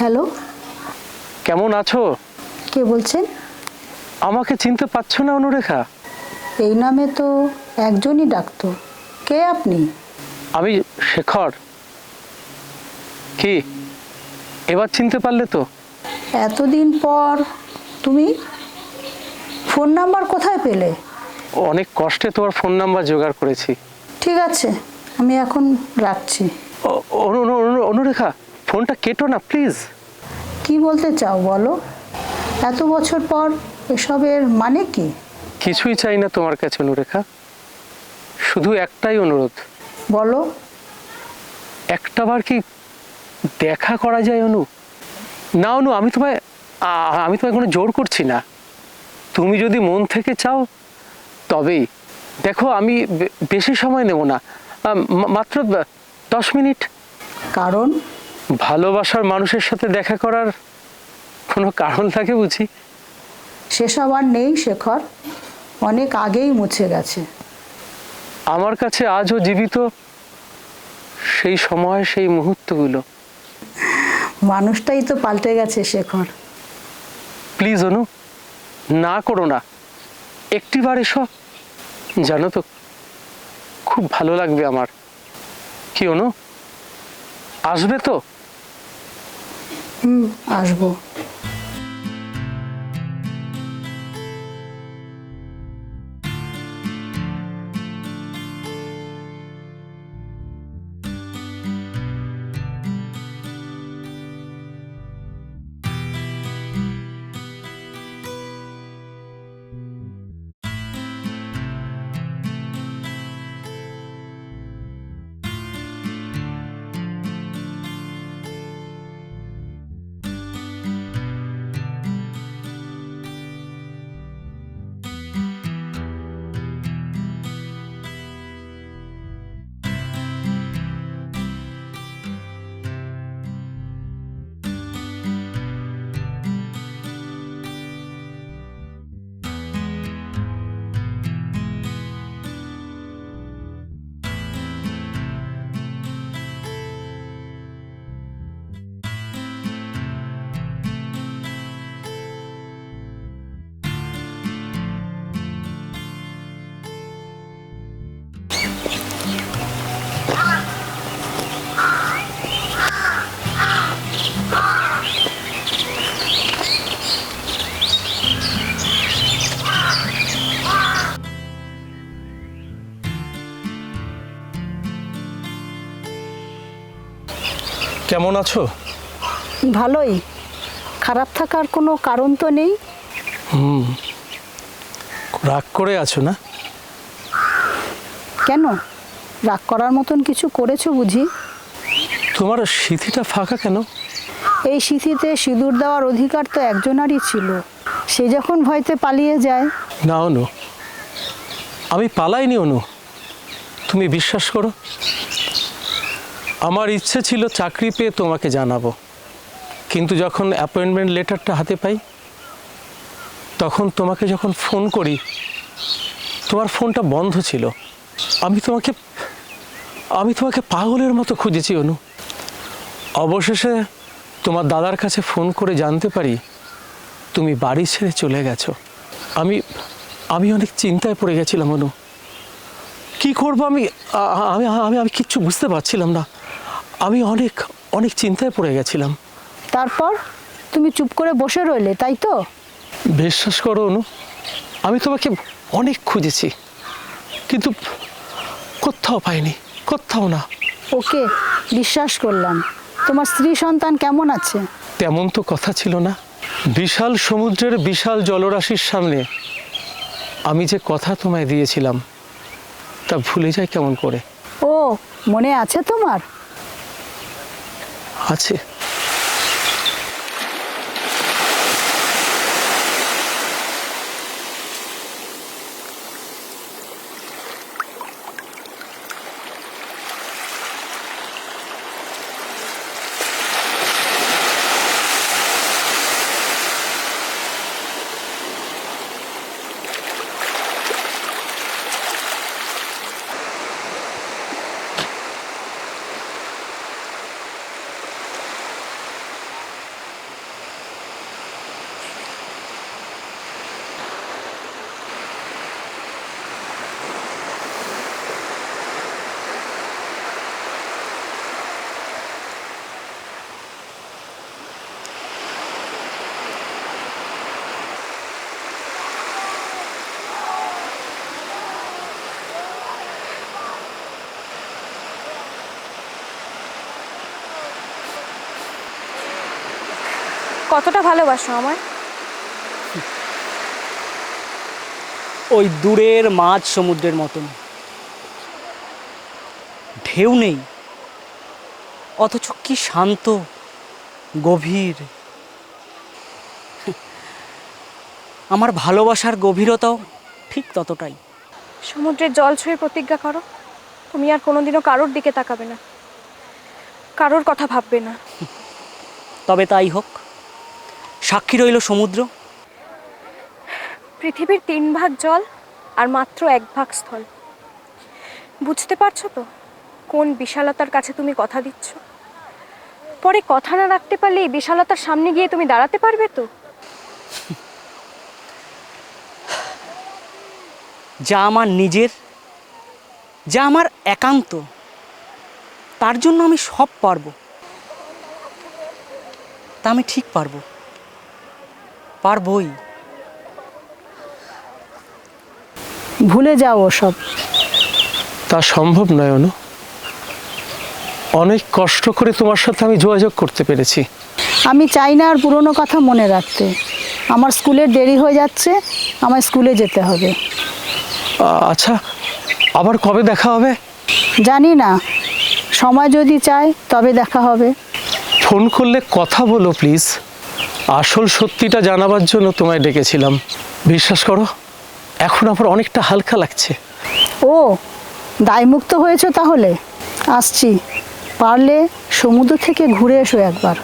Hello? কেমন আছো? কে বলছেন? আমাকে চিনতে পারছ না অনুরেখা? এই নামে তো একজনই ডাকতো কে আপনি? আমি শেখর। কি? এবার চিনতে পারলে তো। এতদিন পর তুমি ফোন নাম্বার কোথায় পেলে? অনেক কষ্টে তোমার ফোন নাম্বার জোগাড় করেছি। ঠিক আছে আমি এখন রাখছি। অনুরেখা ফোনটা কেটো না প্লিজ কি বলতে চাও বলো? এত বছর পর এসবের মানে কি? কিছুই চাই না তোমার কাছে অনুরেখা। শুধু একটাই অনুরোধ। বলো। একটাবার কি দেখা করা যায় অনু? না অনু আমি তোমায় আমি তোমায় কোনো জোর করছি না। তুমি যদি মন থেকে চাও তবেই। দেখো আমি বেশি সময় নেব না। মাত্র দশ মিনিট। কারণ ভালোবাসার মানুষের সাথে দেখা করার কোনো কারণ থাকে বুঝি? সেসব আর নেই শেখর। অনেক আগেই মুছে গেছে। আমার কাছে আজও জীবিত সেই সময় সেই মুহূর্তগুলো। মানুষটাই তো পাল্টে গেছে শেখর। প্লিজ অনু না করো না। একটিবার এসো জানো তো খুব ভালো লাগবে আমার। কি অনু আসবে তো? আসব। কেমন আছো? ভালোই। খারাপ থাকার কোনো কারণ তো নেই। হুম। রাগ করে আছো না? কেন? রাগ করার মতন কিছু করেছ বুঝি? তোমার সিথিটা ফাঁকা কেন? এই সিথিতে সিঁদুর দেওয়ার অধিকার তো একজনারই ছিল। সে যখন ভয়তে পালিয়ে যায়। না অনু। আমি পালাইনি অনু। তুমি বিশ্বাস করো? আমার ইচ্ছে ছিল চাকরি পেয়ে তোমাকে জানাব। কিন্তু যখন অ্যাপয়েন্টমেন্ট লেটারটা হাতে পাই, তখন তোমাকে যখন ফোন করি, তোমার ফোনটা বন্ধ ছিল। আমি তোমাকে আমি তোমাকে পাগলের মতো খুঁজেছি, অনু। অবশেষে তোমার দাদার কাছে ফোন করে জানতে পারি, তুমি বাড়ি ছেড়ে চলে গেছো। আমি আমি অনেক চিন্তায় পড়ে গেছিলাম, অনু। কি করব আমি আমি আমি কিচ্ছু বুঝতে পারছিলাম না। আমি অনেক অনেক চিন্তায় পড়ে গেছিলাম। তারপর? তুমি চুপ করে বসে রইলে তাই তো? বিশ্বাস করো অনু আমি তোমাকে অনেক খুঁজেছি কিন্তু কোথাও পাইনি কোথাও না। ওকে বিশ্বাস করলাম। তোমার স্ত্রী সন্তান কেমন আছে? তেমন তো কথা ছিল না। বিশাল সমুদ্রের বিশাল জলরাশির সামনে আমি যে কথা তোমায় দিয়েছিলাম তা ভুলে যায় কেমন করে? ও মনে আছে তোমার? আছে। কতটা ভালোবাসো আমায়? ওই দূরের মাঝ সমুদ্রের মতন। ঢেউ নেই। অথচ কি শান্ত গভীর। আমার ভালোবাসার গভীরতাও ঠিক ততটাই। সমুদ্রের জল ছুঁয়ে প্রতিজ্ঞা করো। তুমি আর কোনোদিনও কারোর দিকে তাকাবে না। কারোর কথা ভাববে না। তবে তাই হোক। সাক্ষী রইল সমুদ্র? পৃথিবীর তিন ভাগ জল আর মাত্র এক ভাগ স্থল। বুঝতে পারছ তো কোন বিশালতার কাছে তুমি কথা দিচ্ছ? পরে কথা না রাখতে পারলে এই বিশালতার সামনে গিয়ে তুমি দাঁড়াতে পারবে তো? যা আমার নিজের যা আমার একান্ত তার জন্য আমি সব পারব। তা আমি ঠিক পারব। পারবই। ভুলে যাও ওসব। তা সম্ভব নয় অনু। অনেক কষ্ট করে তোমার সাথে আমি যোগাযোগ করতে পেরেছি। আমি চাই না আর পুরনো কথা মনে রাখতে। আমার স্কুলের দেরি হয়ে যাচ্ছে আমার স্কুলে যেতে হবে। আচ্ছা আবার কবে দেখা হবে? জানি না। সময় যদি চায় তবে দেখা হবে। ফোন করলে কথা বলো প্লিজ। আসল সত্যিটা জানাবার জন্য তোমায় ডেকেছিলাম। বিশ্বাস করো, এখন আমার অনেকটা হালকা লাগছে। ও, দায়মুক্ত হয়েছ তাহলে? আসছি। পারলে সমুদ্র থেকে ঘুরে এসো একবার।